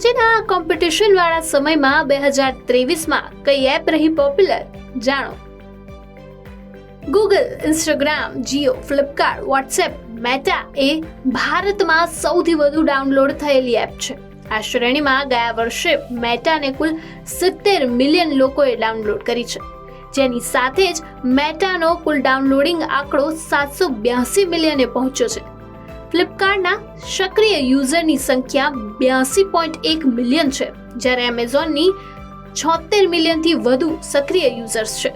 ટેકનોલોજીના કોમ્પિટિશન વાળા સમયમાં બે હજાર ત્રેવીસમાં કઈ એપ રહી પોપ્યુલર જાણો. Google Instagram Jio Flipkart WhatsApp Meta એ ભારતમાં સૌથી વધુ ડાઉનલોડ થયેલી એપ છે. આ શ્રેણીમાં ગયા વર્ષે મેટાને કુલ સિત્તેર મિલિયન લોકોએ ડાઉનલોડ કરી છે. જેની સાથે જ મેટાનો કુલ ડાઉનલોડિંગ આંકડો સાતસો બ્યાસી મિલિયને પહોંચ્યો છે. ફ્લિપકાર્ટના સક્રિય યુઝરની સંખ્યા બ્યાસી પોઈન્ટ એક મિલિયન છે, જ્યારે એમેઝોનની છોતેર મિલિયનથી વધુ સક્રિય યુઝર્સ છે.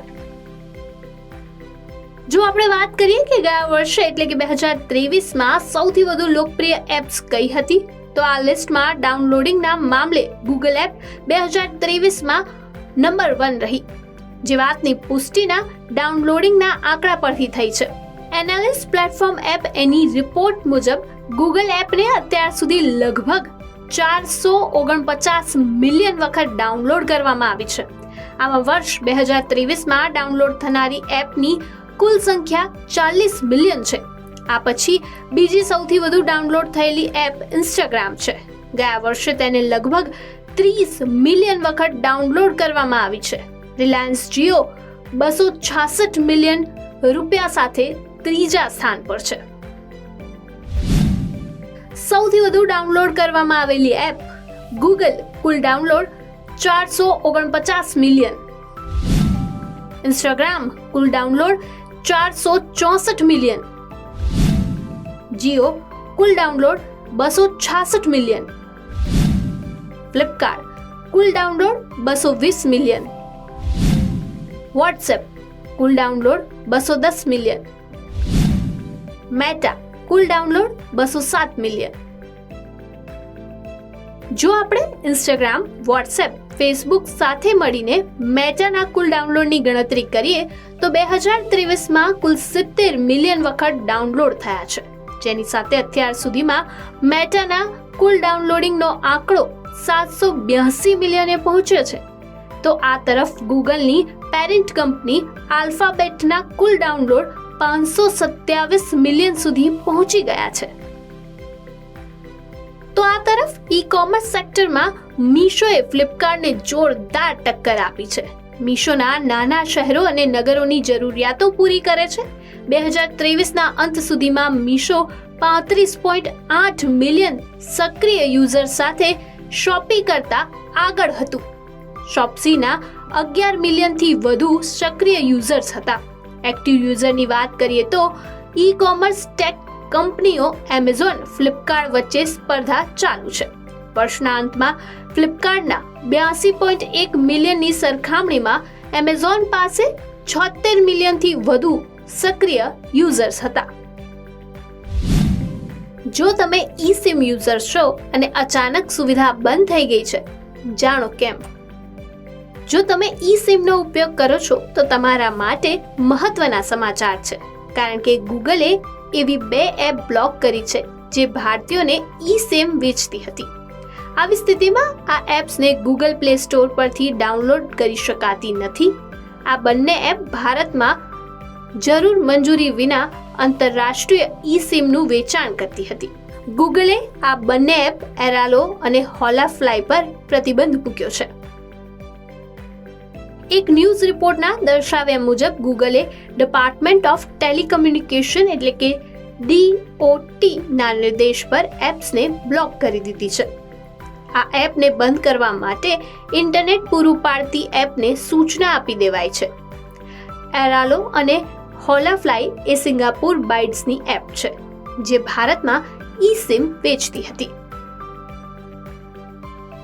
જો આપણે વાત કરીએ કે ગયા વર્ષે, એટલે કે બે હજાર ત્રેવીસમાં સૌથી વધુ લોકપ્રિય એપ્સ કઈ હતી, તો આ લિસ્ટમાં ડાઉનલોડિંગના મામલે ગૂગલ એપ બે હજાર ત્રેવીસમાં નંબર વન રહી, જે વાતની પુષ્ટિના ડાઉનલોડિંગના આંકડા પરથી થઈ છે. Analyst platform app Annie report મુજબ ગૂગલ એપને અત્યાર સુધી લગભગ ચારસો ઓગણપચાસ મિલિયન વખત ડાઉનલોડ કરવામાં આવી છે. આમાં વર્ષ બે હજાર ત્રેવીસમાં ડાઉનલોડ થનારી એપની કુલ સંખ્યા ચાલીસ મિલિયન છે. આ પછી બીજી સૌથી વધુ ડાઉનલોડ થયેલી એપ ઇન્સ્ટાગ્રામ છે. ગયા વર્ષે તેને લગભગ ત્રીસ મિલિયન વખત ડાઉનલોડ કરવામાં આવી છે. રિલાયન્સ જીઓ બસો છાસઠ મિલિયન રૂપિયા સાથે ત્રીજા સ્થાન પર છે. સૌથી વધુ ડાઉનલોડ કરવામાં આવેલી એપ ગૂગલ કુલ ડાઉનલોડ ચારસો ઓગણપચાસ મિલિયન. ઇન્સ્ટાગ્રામ કુલ ડાઉનલોડ ચારસો ચોસઠ મિલિયન. જીઓ કુલ ડાઉનલોડ બસો છાસઠ મિલિયન. ફ્લિપકાર્ટ કુલ ડાઉનલોડ બસો વીસ મિલિયન. વોટ્સએપ કુલ ડાઉનલોડ બસો દસ મિલિયન. મેટા કુલ ડાઉનલોડ બસો સાત મિલિયન જો આપણે ઇન્સ્ટાગ્રામ વોટ્સએપ ફેસબુક સાથે મળીને મેટાના કુલ ડાઉનલોડની ગણતરી કરીએ, તો બે હજાર ત્રેવીસમાં કુલ સિત્તેર મિલિયન વખત ડાઉનલોડ થયા છે. જેની સાથે અત્યાર સુધીમાં મેટાના કુલ ડાઉનલોડિંગનો આંકડો સાતસો બ્યાસી મિલિયને પહોંચ્યો છે. તો આ તરફ ગૂગલની પેરેન્ટ કંપની આલ્ફાબેટના કુલ ડાઉનલોડ પાંચસો સત્યાવીસ મિલિયન સુધી પહોંચી ગયા છે. તો આ તરફ ઈ કોમર્સ સેક્ટરમાં મીશોએ ફ્લિપકાર્ટને જોરદાર ટક્કર આપી છે. મીશોના નાના શહેરો અને નગરોની જરૂરિયાતો પૂરી કરે છે. બે હજાર ત્રેવીસના અંત સુધીમાં મીશો પાંત્રીસ પોઈન્ટ આઠ મિલિયન સક્રિય યુઝર સાથે શોપી કરતા આગળ હતું. શોપ્સીના અગિયાર મિલિયનથી વધુ સક્રિય યુઝર્સ હતા. એક્ટિવ યુઝરની વાત કરીએ તો ઈ કોમર્સ ટેક કંપનીઓ એમેઝોન ફ્લિપકાર્ટ વચ્ચે સ્પર્ધા ચાલુ છે. વર્ષના અંતમાં ફ્લિપકાર્ટના બ્યાસી પોઈન્ટ એક મિલિયનની સરખામણીમાં એમેઝોન પાસે છોતેર મિલિયનથી વધુ સક્રિય યુઝર્સ હતા. જો તમે ઈ સિમ યુઝર છો અને અચાનક સુવિધા બંધ થઈ ગઈ છે, જાણો કેમ? જો તમે ઈ સિમનો ઉપયોગ કરો છો, તો તમારા માટે મહત્વના સમાચાર છે. કારણ કે ગૂગલે એવી બે એપ બ્લોક કરી છે, જે ભારતીયોને ઈ સિમ વેચતી હતી. આવી સ્થિતિમાં આ એપ્સને ગૂગલ પ્લે સ્ટોર પરથી ડાઉનલોડ કરી શકાતી નથી. આ બંને એપ ભારતમાં જરૂર મંજૂરી વિના આંતરરાષ્ટ્રીય ઈ સિમનું વેચાણ કરતી હતી. ગૂગલે આ બંને એપ એરાલો અને હોલા ફ્લાય પર પ્રતિબંધ મૂક્યો છે. એક ન્યૂઝ રિપોર્ટના દર્શાવ્યા મુજબ ગૂગલે ડિપાર્ટમેન્ટ ઓફ ટેલિકમ્યુનિકેશન એટલે કે ડીઓટી ના નિર્દેશ પર એપ્સને બ્લોક કરી દીધી છે. આ એપને બંધ કરવા માટે ઇન્ટરનેટ પૂરું પાડતી એપને સૂચના આપી દેવાય છે. એરાલો અને હોલાફ્લાય એ સિંગાપુર બાઇટ્સની એપ છે, જે ભારતમાં ઈ સિમ વેચતી હતી.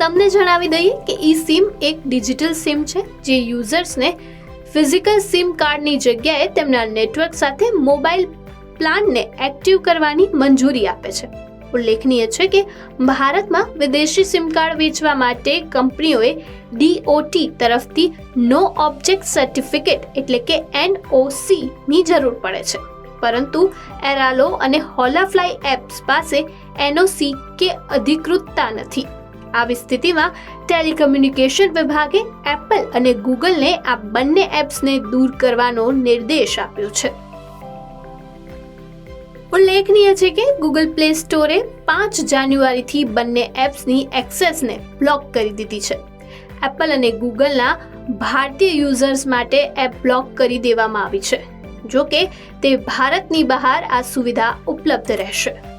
તમને જણાવી દઈએ કે ઈ સિમ એક ડિજિટલ સિમ છે, જે યુઝર્સને ફિઝિકલ સિમ કાર્ડની જગ્યાએ તેમના નેટવર્ક સાથે મોબાઈલ પ્લાનને એક્ટિવ કરવાની મંજૂરી આપે છે. ઉલ્લેખનીય છે કે ભારતમાં વિદેશી સિમ કાર્ડ વેચવા માટે કંપનીઓએ ડીઓટી તરફથી નો ઓબ્જેક્ટ સર્ટિફિકેટ એટલે કે એનઓસીની જરૂર પડે છે. પરંતુ એરાલો અને હોલાફ્લાય એપ્સ પાસે એનઓસી કે અધિકૃતતા નથી. આવી સ્થિતિમાં ટેલિકમ્યુનિકેશન વિભાગે એપલ અને ગૂગલને આ બંને એપ્સને દૂર કરવાનો નિર્દેશ આપ્યો છે. ઉલ્લેખનીય છે કે ગૂગલ પ્લે સ્ટોરે પાંચ જાન્યુઆરીથી બંને એપ્સની એક્સેસને બ્લોક કરી દીધી છે. એપલ અને ગૂગલના ભારતીય યુઝર્સ માટે એપ બ્લોક કરી દેવામાં આવી છે. જોકે તે ભારતની બહાર આ સુવિધા ઉપલબ્ધ રહેશે.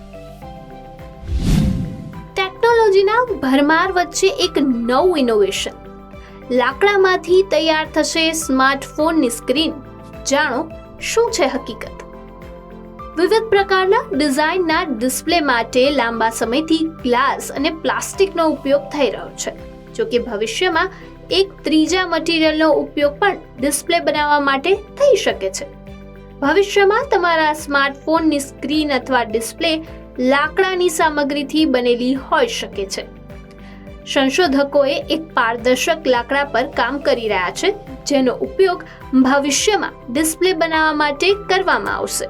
ટેકનોલોજીના ભરમાર વચ્ચે એક નવું ઇનોવેશન લાકડામાંથી તૈયાર થશે સ્માર્ટફોનની સ્ક્રીન જાણો, શું છે હકીકત? વિવિધ પ્રકારના ડિઝાઇનના ડિસ્પ્લે માટે લાંબા સમયથી ગ્લાસ અને પ્લાસ્ટિકનો ઉપયોગ થઈ રહ્યો છે. જો કે ભવિષ્યમાં એક ત્રીજા મટીરિયલનો ઉપયોગ પણ ડિસ્પ્લે બનાવવા માટે થઈ શકે છે. ભવિષ્યમાં તમારા સ્માર્ટફોનની સ્ક્રીન અથવા ડિસ્પ્લે લાકડાની સામગ્રીથી બનેલી હોઈ શકે છે. સંશોધકોએ એક પારદર્શક લાકડા પર કામ કરી રહ્યા છે, જેનો ઉપયોગ ભવિષ્યમાં ડિસ્પ્લે બનાવવા માટે કરવામાં આવશે.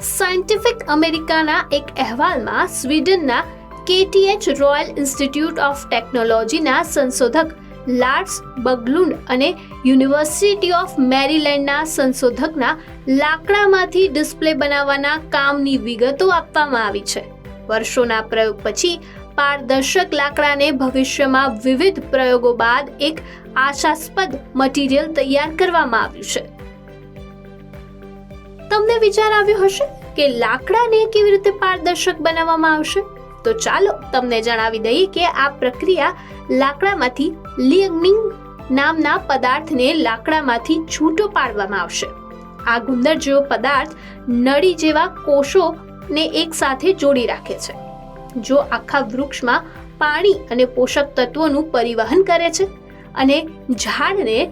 સાયન્ટિફિક અમેરિકાના એક અહેવાલમાં સ્વીડનના કેટીએચ રોયલ ઇન્સ્ટિટ્યૂટ ઓફ ટેકનોલોજીના સંશોધક લાર્સ બગલુન્ડ અને યુનિવર્સિટી ઓફ મેરીલેન્ડના સંશોધકના લાકડામાંથી ડિસ્પ્લે બનાવવાના કામની વિગતો આપવામાં આવી છે. વર્ષોના પ્રયોગ પછી પારદર્શક લાકડાને ભવિષ્યમાં વિવિધ પ્રયોગો બાદ એક આશાસ્પદ મટીરિયલ તૈયાર કરવામાં આવ્યું છે. તમને વિચાર આવ્યો હશે કે લાકડાને કેવી રીતે પારદર્શક બનાવવામાં આવશે? તો ચાલો તમને જણાવી દઈએ કે આ પ્રક્રિયા લાકડામાંથી લિગ્નિંગ નામના પદાર્થને લાકડામાંથી છૂટો પાડવામાં આવશે. આ ગુંદર જેવો પદાર્થ નળી જેવા કોષોને એકસાથે જોડી રાખે છે. જો આખા વૃક્ષમાં પાણી અને પોષક તત્વોનું પરિવહન કરે છે અને ઝાડને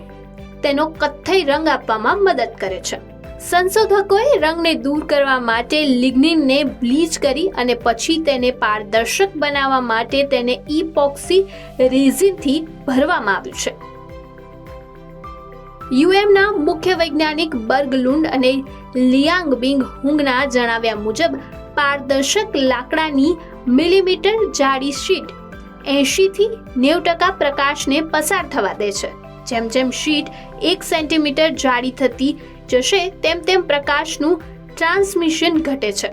તેનો કથ્થઈ રંગ આપવામાં મદદ કરે છે. સંશોધકોએ રંગને દૂર કરવા માટે લિગ્નિનને બ્લીચ કરી અને પછી તેને પારદર્શક બનાવવા માટે તેને ઇપોક્સી રેઝિનથી ભરવામાં આવ્યું છે. યુએમના મુખ્ય વૈજ્ઞાનિક બર્ગલુંડ અને લિયાંગબિંગ હુંગના જણાવ્યા મુજબ, પારદર્શક લાકડાની મિલીમીટર જાડી શીટ એંશીથી નેવું ટકા પ્રકાશને પસાર થવા દે છે. જેમ જેમ શીટ એક સેન્ટીમીટર જાડી થતી જશે, તેમ તેમ પ્રકાશનું ટ્રાન્સમિશન ઘટે છે.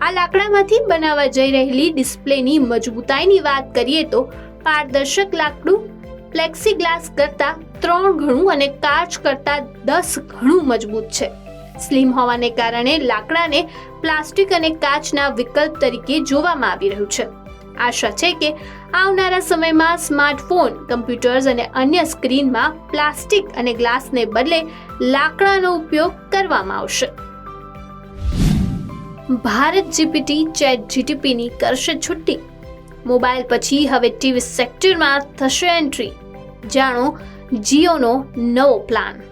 આ લાકડામાંથી બનાવવા જઈ રહેલી ડિસ્પ્લેની મજબૂતાઈની વાત કરીએ તો પારદર્શક લાકડું, પ્લેક્સીગ્લાસ કરતાં ત્રણ ઘણું અને કાચ કરતાં દસ ઘણું મજબૂત છે. સ્લિમ હોવાને કારણે લાકડાને પ્લાસ્ટિક અને કાચના વિકલ્પ તરીકે જોવામાં આવી રહ્યું છે. આશા છે કે આવનારા સમયમાં સ્માર્ટફોન, કમ્પ્યુટર્સ અને અન્ય સ્ક્રીનમાં પ્લાસ્ટિક અને ગ્લાસને બદલે લાકડાનો ઉપયોગ કરવામાં આવશે. ભારત જીપીટી ચેટ જીટીપીની કરશે છુટ્ટી. મોબાઈલ પછી હવે ટીવી સેક્ટરમાં થશે એન્ટ્રી. જાણો જીઓનો નવો પ્લાન.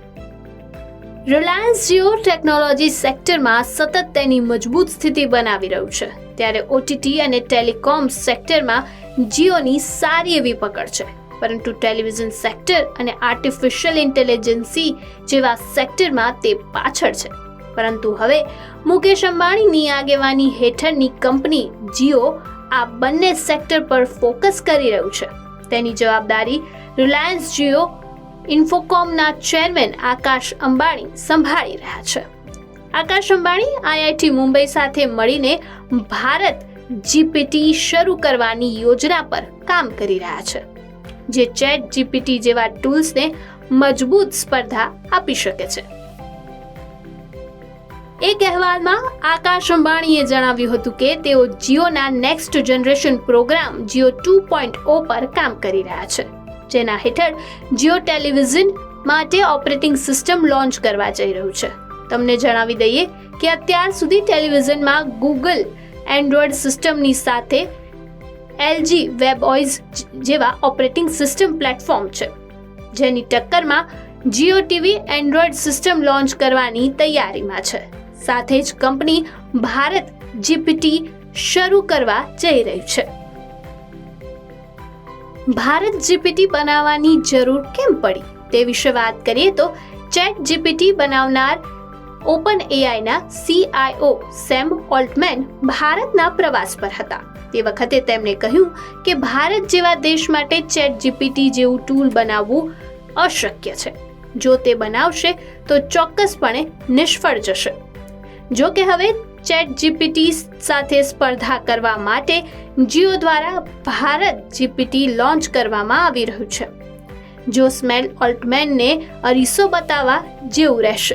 રિલાયન્સ જીઓ ટેકનોલોજી સેક્ટરમાં સતત તેની મજબૂત સ્થિતિ બનાવી રહ્યું છે. ત્યારે ઓટીટી અને ટેલિકોમ સેક્ટરમાં જીઓની સારી એવી પકડ છે. પરંતુ ટેલિવિઝન સેક્ટર અને આર્ટિફિશિયલ ઇન્ટેલિજન્સી જેવા સેક્ટરમાં તે પાછળ છે. પરંતુ હવે મુકેશ અંબાણીની આગેવાની હેઠળની કંપની જીઓ આ બંને સેક્ટર પર ફોકસ કરી રહ્યું છે. તેની જવાબદારી રિલાયન્સ જીઓ ઇન્ફોકોમના ચેરમેન આકાશ અંબાણી સંભાળી રહ્યા છે. આકાશ અંબાણી આઈઆઈટી મુંબઈ સાથે મળીને ભારત જીપીટી શરૂ કરવાની યોજના પર કામ કરી રહ્યા છે, જે ચેટ જીપીટી જેવા ટૂલ્સને મજબૂત સ્પર્ધા આપી શકે છે. એક અહેવાલમાં આકાશ અંબાણીએ જણાવ્યું હતું કે તેઓ જીઓના next generation program Jio two point o પર કામ કરી રહ્યા છે. જેના હેઠળ જીઓ ટેલિવિઝન માટે ઓપરેટિંગ સિસ્ટમ લોન્ચ કરવા જઈ રહ્યું છે. તમને જણાવી દઈએ કે અત્યાર સુધી ટેલિવિઝનમાં ગૂગલ એન્ડ્રોઈડ સિસ્ટમની સાથે એલજી વેબ ઓઇઝ જેવા ઓપરેટિંગ સિસ્ટમ પ્લેટફોર્મ છે, જેની ટક્કરમાં Jio TV Android system launch કરવાની તૈયારીમાં છે. સાથે જ કંપની ભારત જીપીટી શરૂ કરવા જઈ રહી છે. ભારત જીપીટી બનાવવાની જરૂર કેમ પડી? તે વિશે વાત કરીએ તો ચેટ જીપીટી બનાવનાર ઓપન એઆઈના સીઆઈઓ સેમ ઓલ્ટમેન ભારતના પ્રવાસ પર હતા. તે વખતે તેમણે કહ્યું કે ભારત જેવા દેશ માટે ચેટ જીપીટી જેવું ટૂલ બનાવવું અશક્ય છે. જો તે બનાવશે તો ચોક્કસપણે નિષ્ફળ જશે. જો કે હવે ચેટ જીપીટી સાથે સ્પર્ધા કરવા માટે જીઓ દ્વારા ભારત જીપીટી લોન્ચ કરવામાં આવી રહ્યું છે. જો સ્મેલ ઓલ્ટમેનને અરીસો બતાવવા જેવું રહેશે.